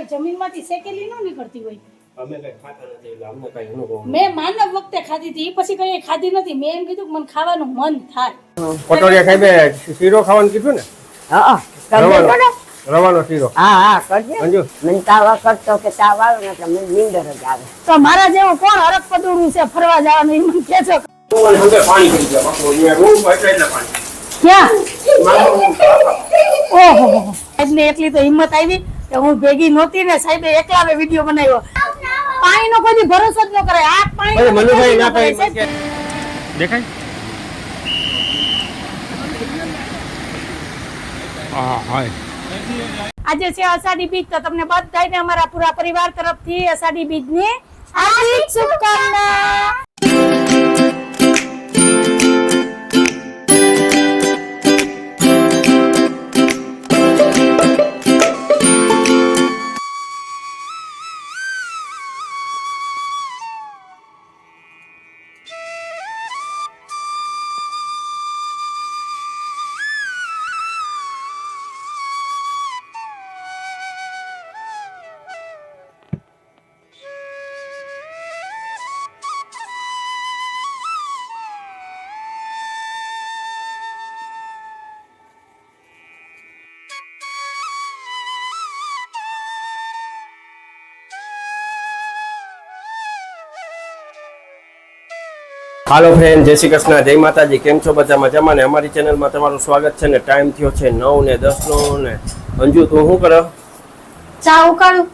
કઈ જમીનમાંથી શેકેલી ન નીકળતી હોય. અમે કઈ ખાતા નથી એટલે અમને કઈ અનુભવ મેં માનવ વખતે ખાધી હતી એ પછી કઈ ખાધી નથી. મેં એમ કીધું કે મને ખાવાનું મન થાય. પટોળિયા ખાઈ બે શીરો ખાવાનું કીધું ને? હા હા. રવાનો શીરો. હા હા કરજે. મંજુ? મને તાવ કરતો કે તાવ આવે ને મને નીંદર જ આવે. તો મારા જેવું કોણ હરક પદુડું છે ફરવા જવાનું એ મને કે છો? પાણી પી ગયા પાણી. ક્યાં. ઓહો સાહેબને એટલી તો હિંમત આવી. કે હું ભેગી નહોતી ને સાહેબે એકલા મેં વીડિયો બનાવ્યો. પાણીનો કોઈ ભરોસો જ ન કરે. આ પાણી મનુભાઈ ના કઈ દેખાય હા હાય આજે છે અષાઢી બીજ તો તમને બધાને અમારા પૂરા પરિવાર તરફથી અષાઢી બીજની હાર્દિક શુભકામના. હાલો ફ્રેન્ડ જય શ્રી કૃષ્ણ જય માતાજી કેમ છો બધા મજામાં ને અમારી ચેનલમાં તમારું સ્વાગત છે ને ટાઈમ થયો છે નવ ને દસ નો ને અંજુ તું શું કરો? ચા ઉકાળું.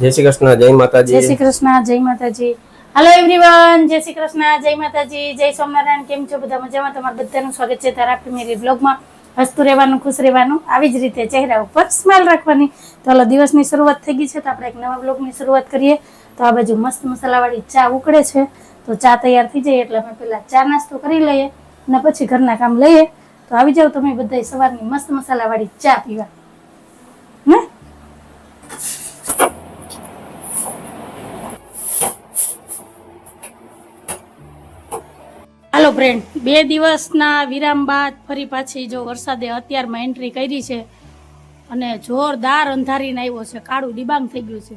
જય શ્રી કૃષ્ણ જય જય શ્રી કૃષ્ણ જય માતાજી. હેલો એવરીવન જય શ્રી કૃષ્ણ જય માતાજી જય સ્વામિનારાયણ કેમ છો બધા મજામાં? તમારું બધાનું સ્વાગત છે તારા ફેમિલી બ્લોગમાં હસતું રહેવાનું ખુશ રહેવાનું આવી જ રીતે ચહેરા ઉપર સ્માઇલ રાખવાની. તો હાલો દિવસની શરૂઆત થઈ ગઈ છે તો આપણે એક નવા બ્લોગની શરૂઆત કરીએ. તો આ બાજુ મસ્ત મસાલાવાળી ચા ઉકળે છે. તો ચા તૈયાર થઈ જાય એટલે અમે પહેલા ચા નાસ્તો કરી લઈએ અને પછી ઘરના કામ લઈએ. તો આવી જાઓ તમે બધા સવારની મસ્ત મસાલાવાળી ચા પીવા. હાલો ફ્રેન્ડ બે દિવસના વિરામ બાદ ફરી પાછી જો વરસાદે અત્યારમાં એન્ટ્રી કરી છે અને જોરદાર અંધારીને આવ્યો છે, કાળું ડિબાંગ થઈ ગયું છે.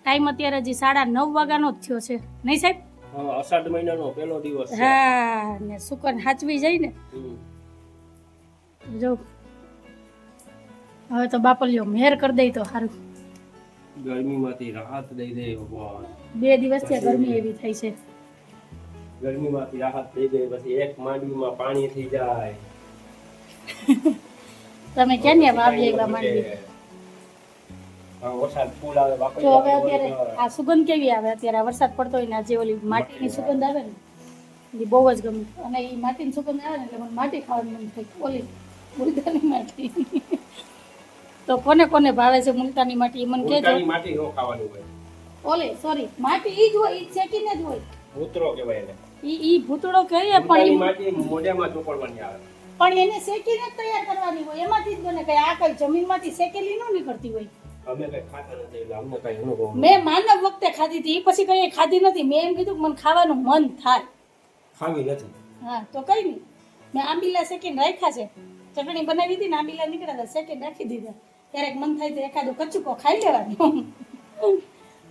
ટાઈમ અત્યારે હજી સાડા નવ વાગ્યાનો જ થયો છે. નહીં સાહેબ? અષાઢ મહિનાનો પહેલો દિવસ છે. હા ને સુકન હાચવી જાય ને. જો હવે તો બાપલિયો મેર કરી દઈ તો સારું ગરમીમાંથી રાહત દઈ દે ભગવાન. બે દિવસથી આ ગરમી એવી થઈ છે. ગરમીમાંથી રાહત દઈ દે પછી એક માંડવીમાં પાણી થઈ જાય. તમે ક્યાં ને વાવી એવા માંડવી? તો હવે અત્યારે આ સુગંધ કેવી આવે? અત્યારે આ વરસાદ પડતો હોય ને જે ઓલી માટીની સુગંધ આવે ને એ બહુ જ ગમે. અને એ માટીની સુગંધ આવે ને એટલે મને માટી ખાવાનું મન થાય ઓલી મુલતાની માટી. તો કોને કોને ભાવે છે મુલતાની માટી? એ મને કહેજો માટી નો ખાવાનું હોય. ઓલે સોરી માટી ઈ જ હોય ઈ શેકીને જ હોય. ભૂતરો કહેવાય એને. ઈ ઈ ભૂતળો કહીએ પણ માટી મોઢામાં ચોપડવાની આવે. પણ એને શેકીને જ તૈયાર કરવાની હોય. એમાંથી જ બને કે આ કઈ જમીનમાંથી શેકેલી ન નીકળતી હોય. મેં માનવ વખતે ખાધી હતી પછી કઈ ખાધી નથી. મેં એમ કીધું કે મને ખાવાનું મન થાય. ખાવી નથી. હા તો કઈ નહીં. મેં આંબીલા સેકન્ડ રાખ્યા છે. ચટણી બનાવી હતી ને આંબીલા નીકળ્યા હતા. શેકીને રાખી દીધા. ક્યારેક મન થાય તો એકાદું કચુકો ખાઈ લેવાનું.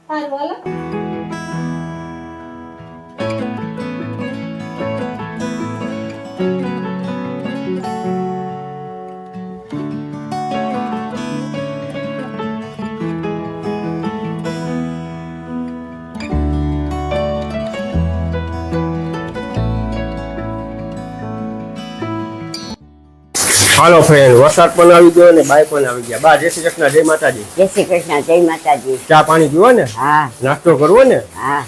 હાલ હાલો. હાલો ફ્રેન્ડ વરસાદ પણ આવી ગયો ને બાય પણ આવી ગયા. બા જય શ્રી કૃષ્ણ જય માતાજી. જય શ્રી કૃષ્ણ જય માતાજી. ચા પાણી પીવો ને? હા. નાસ્તો કરવો ને? હા.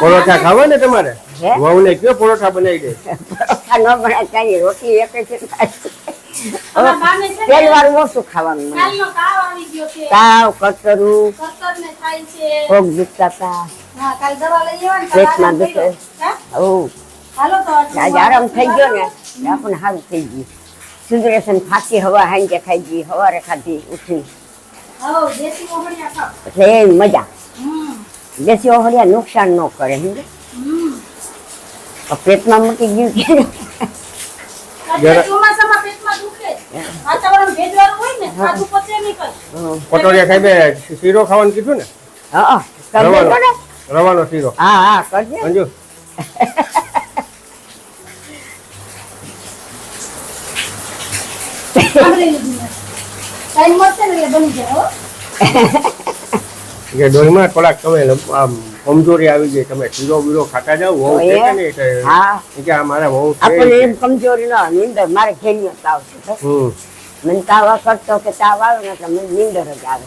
પરોઠા ખાવા ને તમારે? વહુ ને કયો પરોઠા બનાવી દે? પરોઠા ન બનાવતા રોટલી એક જ તેલ વાળું ઓછું ખાવાનું મને. તાવ કચરું પગ દુખતા હતા. હા કાલ દવા લઈ આવવાની કાલ પેટમાં આરામ થઈ દુખે. ગયો. હાલો તો આરામ થઈ ગયો ને આપણને સારું થઈ ગયું. સુંદરેશન ફાંકી હવા હાંજે ખાઈ ગઈ હવારે ખાધી ઉઠી. એટલે એ મજા. દેશી ઓહળિયા નુકસાન ન કરે સમજે. પેટમાં મૂકી ગયું કે. પટોળિયા સાહેબે શીરો ખાવાનું કીધું ને? હા કરી રવાનો. રવાનો શીરો. હા હા કરજે અંજુ સાંભળી લીધું મેં. ટાઈમ મળશે ને એટલે બની જાય હો. કે ડોહીમાં થોડાક તમે આમ કમજોરી આવી ગઈ તમે શીરો બીરો ખાતા જાવ બહુ એ? કે છે ને એટલે હા કે આ મારા બહુ આપણને એમ કમજોરી ન નીંદર મારે ઘેરીઓ તાવ છે તો. હમ. મને તાવ કરતો કે તાવ આવે ને એટલે મને નીંદર જ આવે.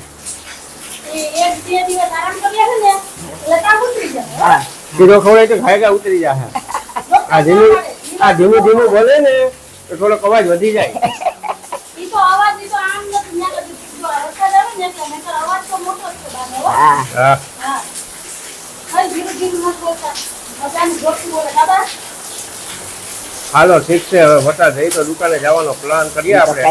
એક બે દિવસ આરામ કર્યા ને એટલે કામ ઉતરી જાય. હા. શીરો ખવડાય તો ખાયગા ઉતરી જાય. આ ધીમે આ ધીમે ધીમું બોલે ને તો થોડોક અવાજ વધી જાય. હાલો ઠીક છે. હવે વટા જઈ તો દુકાને જવાનો પ્લાન કરીએ આપણે.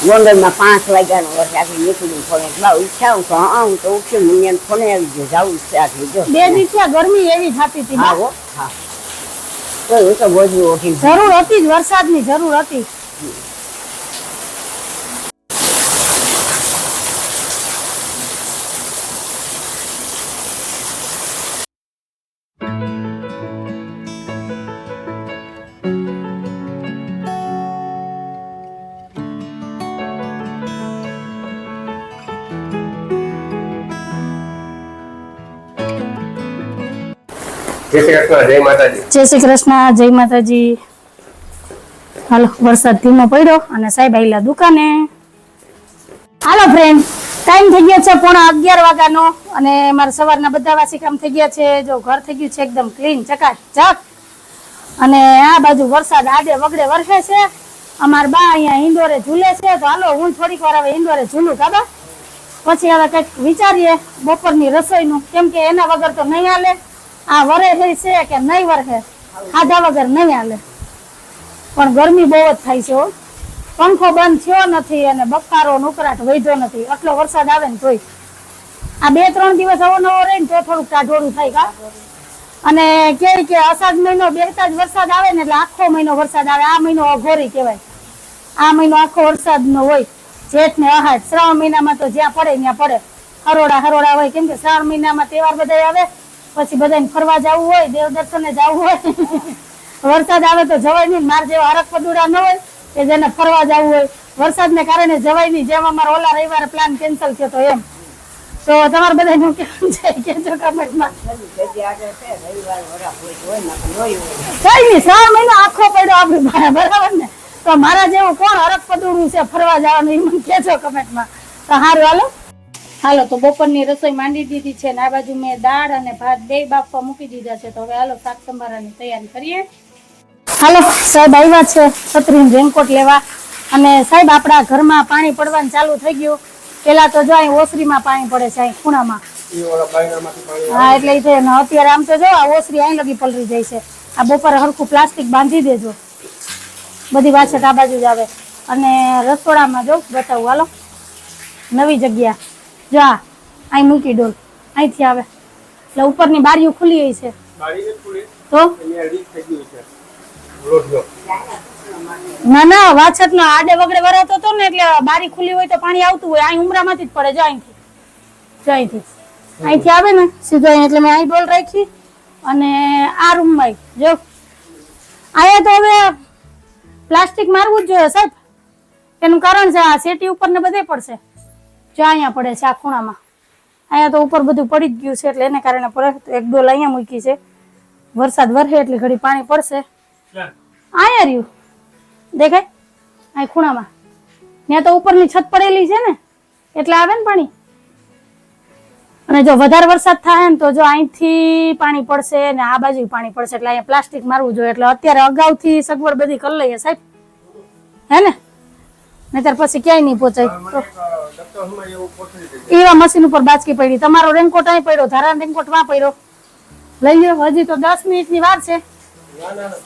ગોંડલમાં પાંચ વાગ્યાનો વરસાદ નીકળ્યું ફોને એટલા ઈચ્છા હું તો હા હું તો ઉઠી મને એમ ફોને આવી ગયો જવું છે આટલું જો. બે દિવસ ગરમી એવી થતી હતી હા હો હા તો હું તો બોજવું ઉઠી જરૂર હતી જ વરસાદની જરૂર હતી. જય શ્રી કૃષ્ણ, જય માતાજી. હાલો, વરસાદ ધીમો પડ્યો અને સાહેબ આઈલા દુકાને. હાલો ફ્રેન્ડ ટાઈમ થઈ ગયો છે પોણા અગિયાર વાગ્યાનો અને મારા સવારના બધા વાસી કામ થઈ ગયા છે. જો ઘર થઈ ગયું છે એકદમ ક્લીન ચકાચક અને આ બાજુ વરસાદ આડે વગડે વરસે છે. અમાર બા અહીંયા ઇન્દોરે ઝૂલે છે. તો હાલો, હું થોડીક વાર હવે ઇન્દોરે ઝૂલું કાબા પછી હવે કંઈક વિચારીએ બપોરની રસોઈનું. કેમ કે એના વગર તો નહીં હાલે. આ વરે છે કે નહીં વરખે ખાધા વગર નહીં હાલે. પણ ગરમી બહુ જ થાય છે પંખો બંધ થયો નથી અને બફારો નુકરાટ વધ્યો નથી. આટલો વરસાદ આવે ને તોય. આ બે ત્રણ દિવસ આવો નવો રહે ને તો થોડુંક ટાઢોળું થાય કા? અને કે કે અષાઢ મહિનો બે જ વરસાદ આવે ને એટલે આખો મહિનો વરસાદ આવે. આ મહિનો અઘોરી કહેવાય. આ મહિનો આખો વરસાદ નો હોય. જેઠ ને અહાડ શ્રાવણ મહિનામાં તો જ્યાં પડે ત્યાં પડે. હરોડા હરોડા હોય. કેમ કે શ્રાવણ મહિનામાં તહેવાર બધા આવે. પછી બધાને ફરવા જવું હોય દેવ દર્શને જવું હોય. વરસાદ આવે તો જવાય નહીં, માર જેવા હરક પદુડા ન હોય કે જેને ફરવા જવું હોય. વરસાદને કારણે જવાય નહીં જેમ અમારો ઓલા રવિવારે પ્લાન કેન્સલ થયો તો એમ. તો તમારે બધાનું કેવું છે કેજો કમેન્ટમાં. કઈ નહીં, શ્રાવણ મહિનો આખો પડ્યો આપણી મારા બરાબર ને? તો મારા જેવું કોણ હરક પદુડું છે ફરવા જવાનું એ મને કહેજો કમેન્ટમાં. તો સારું હાલો. હાલો તો બપોરની રસોઈ માંડી દીધી છે ને આ બાજુ મેં દાળ અને ભાત બે બાફવા મૂકી દીધા છે. તો હવે હાલો શાક સંભારાની તૈયારી કરીએ. હાલો સાહેબ આવ્યા છે છત્રીને રેનકોટ લેવા. અને સાહેબ આપણા ઘરમાં પાણી પડવાનું ચાલુ થઈ ગયું. પેલા તો જો અહીં ઓસરીમાં પાણી પડે છે અહીં ખૂણામાં. હા એટલે એ છે અત્યારે આમ તો જો આ ઓસરી અહીં લગી પલરી જાય છે. આ બપોરે હરખું પ્લાસ્ટિક બાંધી દેજો. બધી વાછટ આ બાજુ જ આવે. અને રસોડામાં જો બતાવું હાલો. નવી જગ્યા. જો આ અહીં મૂકી ડોલ અહીંથી આવે. એટલે ઉપરની બારીઓ ખુલી ગઈ છે. ખુલી. તો? ના ના વાછત નો આડે વગડે વરાતો હતો ને એટલે બારી ખુલ્લી હોય તો પાણી આવતું હોય. અહીં ઉમરામાંથી જ પડે. જો અહીંથી જો અહીંથી અહીંથી આવે ને સીધો અહીં એટલે મેં અહીં ડોલ રાખી. અને આ રૂમમાં જો. અહીંયા તો હવે પ્લાસ્ટિક મારવું જ જોઈએ સાહેબ. એનું કારણ છે આ સેટી ઉપર ને બધે પડશે. જો અહીંયા પડે છે આ ખૂણામાં. અહીંયા તો ઉપર બધું પડી જ ગયું છે એટલે એને કારણે પડે તો એક ડોલ અહીંયા મૂકી છે. વરસાદ વરસે એટલે ઘડી પાણી પડશે. અહીંયા રહ્યું. દેખાય? અહીં ખૂણામાં. ત્યાં તો ઉપરની છત પડેલી છે ને? એટલે આવે ને પાણી. અને જો વધારે વરસાદ થાય ને તો જો અહીંથી પાણી પડશે ને આ બાજુ પાણી પડશે. એટલે અહીંયા પ્લાસ્ટિક મારવું જોઈએ. એટલે અત્યારે અગાઉથી સગવડ બધી કરી લઈએ સાહેબ. હે ને? નહીતર પછી ક્યાંય નહીં પહોંચાય. એવું મશીન ઉપર બાચકી પડી. તમારો રેનકોટ અહીં પડ્યો ધારા રેનકોટમાં પડ્યો. લઈ લ્યો હજી તો દસ મિનિટની વાર છે. ના ના ના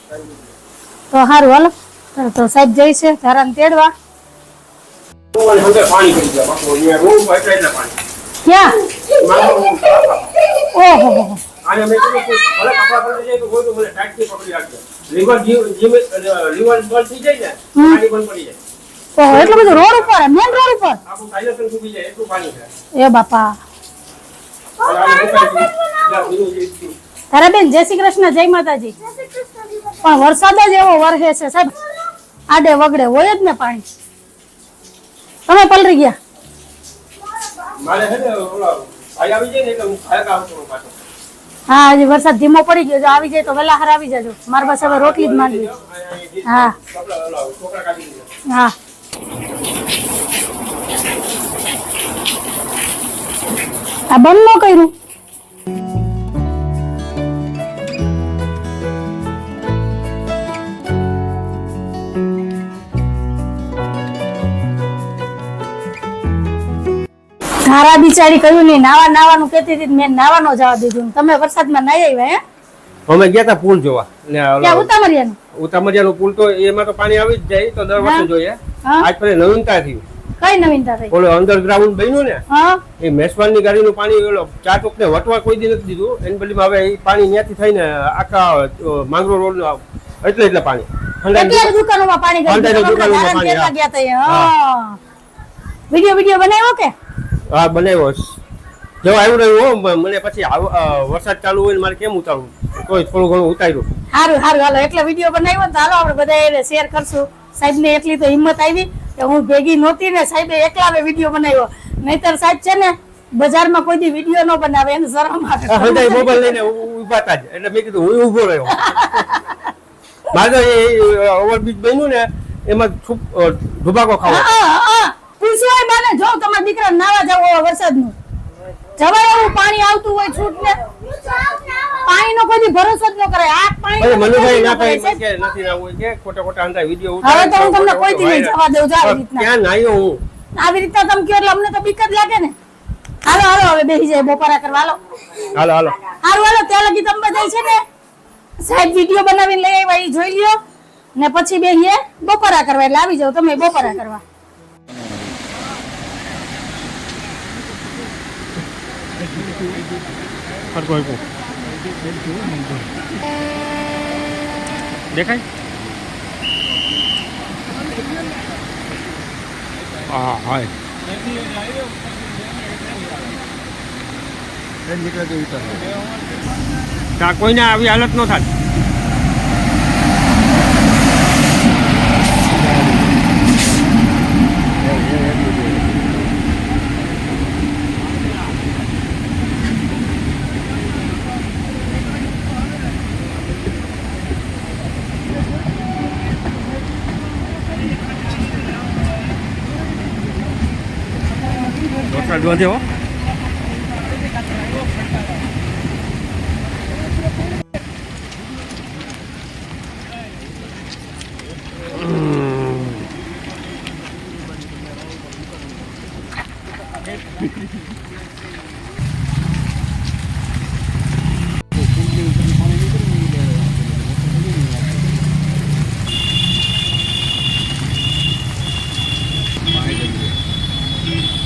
તો સારું હાલો. તો સાહેબ જઈ છે તેડવા. અને એટલે એટલે પાણી ક્યાં? ઓહો હો. મેં કીધું ભલે કપડા પડી જાય તો કોઈ તો મને ટાઈટથી પકડી રાખજો લીવર લીવર બંધ થઈ જાય ને પાણી બંધ પડી જાય. ઓહો એટલું બધું રોડ ઉપર મેન રોડ ઉપર? આખું સાયલેન્સર ડૂબી જાય એટલું પાણી છે? એ બાપા. તારા બેન જય શ્રી કૃષ્ણ જય માતાજી. પણ વરસાદ જ એવો વરસે છે સાહેબ. આડે વગડે હોય જ ને પાણી. તમે પલરી ગયા? મારે છે ને ઓલા ભાઈ આવી જાય ને એટલે હું ખાયક આવતો રહું પાછો. હા હજી વરસાદ ધીમો પડી ગયો. જો આવી જાય તો વહેલા હાર આવી જજો. મારી પાસે હવે રોટલી જ માંડવી હા. હા. આ બંધ ન કર્યું. ધારા બિચારી કહ્યું નહીં નાવા નાવાનું કહેતી હતી મેં નાવા નો જવા દીધું તમે વરસાદમાં નાઈ આવ્યા હે? અમે ગયા તા પુલ જોવા. ઉતામરિયાનું? ઉતામરિયાનું પુલ તો એમાં તો પાણી આવી જ જાય તો દર વર્ષે જોઈએ. આજ પછી નવીનતા થયું કઈ નવીનતા થઈ? ઓલો અંડરગ્રાઉન્ડ બન્યું ને એ મેસવાનની ગાડી નું પાણી ઓલો ચાર ચોકને વટવા કોઈ દી નથી દીધું. એની બદલી હવે એ પાણી ત્યાંથી થઈને આખા માંગરો રોડ એટલે એટલે પાણી. વિડિયો વિડિયો બનાવ્યો કે? હા બનાવ્યો જો આવ્યું રહ્યું હો, મને પછી વરસાદ ચાલુ હોય ને મારે કેમ ઉતારવું? કોઈ થોડું ઘણું ઉતાર્યું. સારું સારું હાલો એટલે વીડિયો બનાવ્યો ને હાલો આપણે બધા શેર કરશું. સાહેબને એટલી તો હિંમત આવી કે હું ભેગી નહોતી ને સાહેબે એકલા વીડિયો બનાવ્યો. નહીતર સાહેબ છે ને બજારમાં કોઈ દી વીડિયો ન બનાવે એને શરમ આવે. આ મોબાઈલ લઈને ઊભા હતા જ. એટલે મેં કીધું હું ઊભો રહ્યો. મારે એ ઓવરબ્રિજ બન્યું ને એમાં ધુબાકો ખાવો. પૂછવાય બાને જો તમારા દીકરા નાવા જાવ વરસાદનું. જવાય એવું પાણી આવતું હોય છૂટ ને પાણીનો કોઈ ભરોસો જ ન કરે આ પાણી મનુભાઈ ના કે નથી ના કે? ખોટા ખોટા અંધાઈ વીડિયો હવે તો હું તમને કોઈ દી નહીં જવા દઉં જો આવી રીતના. ક્યાં નાયો હું? આવી રીતના તમે કયો એટલે અમને તો બીક જ લાગે ને. હાલો હાલો હવે બેસી જાય બપોરા કરવા. હાલો. હાલો હાલો. હારું હાલો ત્યાં લગી તમે બધા છે ને? સાહેબ વીડિયો બનાવીને લઈ આવ્યા એ જોઈ લ્યો. ને પછી બેહીએ બપોરા કરવા. એટલે આવી જાવ તમે બપોરા કરવા. દેખાય? હા હાય. ત્યાં કોઈને આવી હાલત ન થાય. વરસાદ વધે હો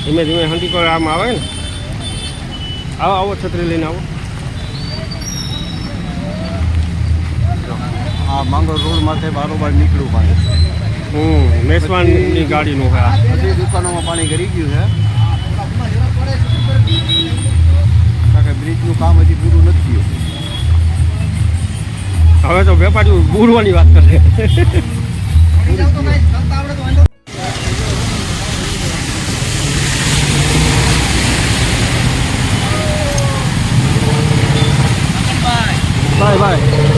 ધીમે ધીમે હંડી પર આમ આવે ને. આવો આવો છત્રી લઈને આવો. આ માંગરોળ રોડ માથે બારોબાર નીકળ્યું પાણી હમ મેસવાનની ગાડીનું હા બધી દુકાનોમાં પાણી ગરી ગયું છે. કારણ કે બ્રિજનું કામ હજી પૂરું નથી થયું. હવે તો વેપારીઓ બુરવાની વાત કરે. બાય બાય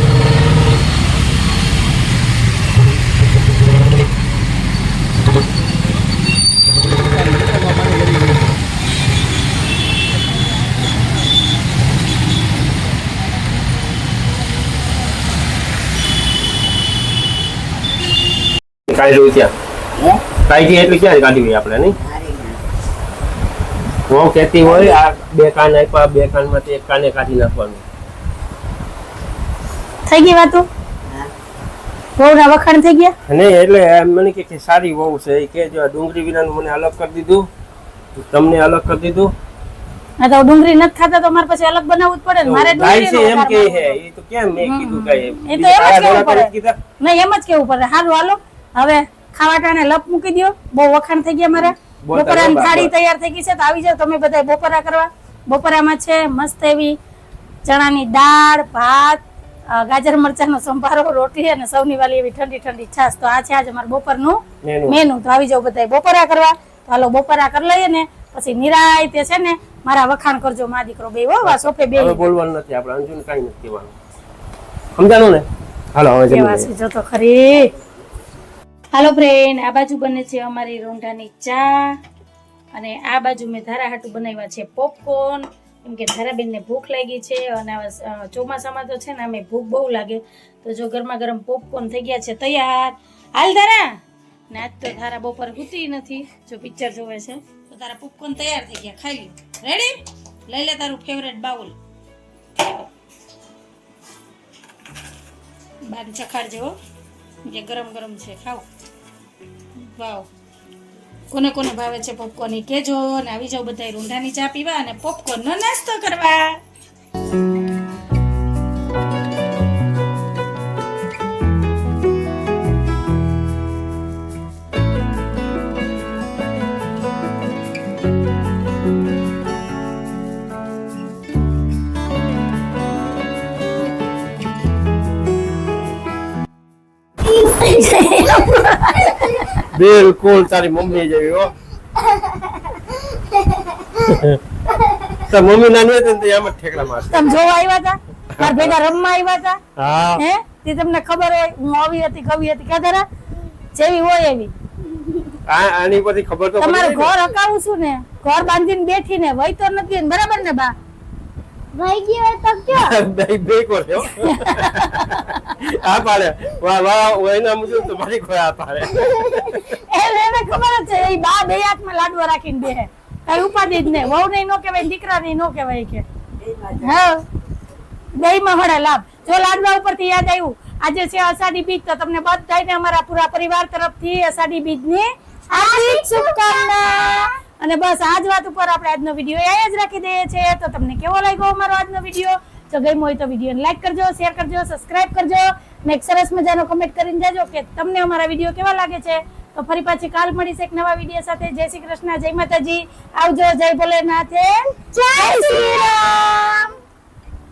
કાઢ્યું ત્યાં હે? કાઢી એટલે ક્યાં કાઢી હોય આપણે નહીં હું કહેતી હોય આ બે કાન આપ્યા બે કાનમાંથી એક કાને કાઢી નાખવાનું થઈ ગઈ વાતો? બહુના વખાણ થઈ ગયા? નહીં એટલે એમ મને કે સારી વહુ છે. એ કે જો ડુંગળી વિનાનું મને અલગ કરી દીધું. તમને અલગ કરી દીધું. ના તો ડુંગળી નથી ખાતા તો મારે પછી અલગ બનાવવું જ પડે ને. મારે ડુંગળી છે એમ કે હે એ તો કેમ મેં કીધું કે એ તો એમ જ કેવું પડે. નહીં એમ જ કેવું પડે. સારું હાલો. હવે ખાવાટાને લપ મૂકી દ્યો. બહુ વખાણ થઈ ગયા મારા. બપોરાની થાળી તૈયાર થઈ ગઈ છે. તો આવી જાવ તમે બધા બપોરા કરવા. બપોરામાં છે મસ્ત એવી ચણાની દાળ ભાત ગાજર મરચાંનો સંભારો રોટલી અને સૌની વાલી એવી ઠંડી ઠંડી છાશ. તો આ છે આજે અમારું બપોરનું મેનુ. તો આવી જાવ બધા બપોરા કરવા. તો હાલો બપોરા કરી લઈએ ને પછી નિરાય તે છે ને મારા વખાણ કરજો મા દીકરો બે હો. સોફે બે બોલવાનું નથી આપણે અંજુને કાઈ નથી કહેવાનું. સમજાણું ને? હાલો હવે જમી કેવા જો તો ખરી. હાલો ફ્રેન્ડ આ બાજુ બને છે અમારી રોંઢાની ચા. અને આ બાજુ મેં ધારા હાટુ બનાવ્યા છે પોપકોર્ન કેમ કે ધારાબેનને ભૂખ લાગી છે અને ચોમાસામાં તો છે ને અમે ભૂખ બહુ લાગે. તો જો ગરમા ગરમ પોપકોર્ન થઈ ગયા છે તૈયાર. હાલ ધારા. ને આજ તો ધારા બપોર ગુતી નથી. જો પિક્ચર જોવે છે. તો તારા પોપકોર્ન તૈયાર થઈ ગયા. ખાઈ લે. રેડી લઈ લે તારું ફેવરેટ બાઉલ. બાર ચખાડ જેવો જે ગરમ ગરમ છે. ખાઓ વાવ. કોને કોને ભાવે છે પોપકોર્ન એ? કહેજો અને આવી જાઓ બધા રૂંઢાની ચા પીવા અને પોપકોર્નનો નાસ્તો કરવા. બિલકુલ તારી મમ્મી જેવી હો. તાર મમ્મી નાની હતી ને એમ જ ઠેકડા મારતી તમે જોવા આવ્યા હતા મારા ભેગા રમવા આવ્યા હતા હા. હે? તે તમને ખબર હોય હું આવી હતી કવિ હતી કાદરા જેવી હોય એવી. આ- આની પરથી ખબર તો તમારું ઘર હકાવું છું ને ઘર બાંધીને બેઠી ને વહી તો નથી બરાબર ને બા? ભાઈ ગયો તો કયો? બે બે કોરે હો. આ પાડે. વાહ વાહ એના મુજબ તો મારી કોઈ આ પાડે. એને એને છે, એ બા બે હાથમાં લાડવા રાખીને બે કઈ ઉપાધિ જ નહીં. વહુ નહીં નો કહેવાય દીકરા નહીં નો કહેવાય કે. હા. દહીં માં લાભ. જો લાડવા ઉપરથી યાદ આવ્યું, આજે છે અષાઢી બીજ, તો તમને બધાને અમારા પૂરા પરિવાર તરફથી અષાઢી બીજની હાર્દિક શુભકામના. અને બસ આજ વાત ઉપર આપણે આજનો વીડિયો એ જ રાખી દઈએ છીએ. તો તમને કેવો લાગ્યો અમારો આજનો વીડિયો? જો ગમ્યું હોય તો વિડીયોને લાઈક કરજો શેર કરજો સબસ્ક્રાઇબ કરજો ને એક સરસ મજાનો કમેન્ટ કરીને જાજો કે તમને અમારા વીડિયો કેવા લાગે છે. તો ફરી પાછી કાલ મળીશ એક નવા વીડિયો સાથે. જય શ્રી કૃષ્ણ જય માતાજી. આવજો જય ભોલેનાથ જય શ્રી રામ.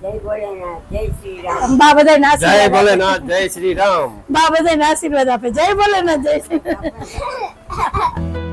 જય ભોલેનાથ જય શ્રી રામ. બા બધા જય ભોલેનાથ જય શ્રી રામ. બા બધા આશીર્વાદ આપે. જય ભોલેનાથ જય શ્રી રામ.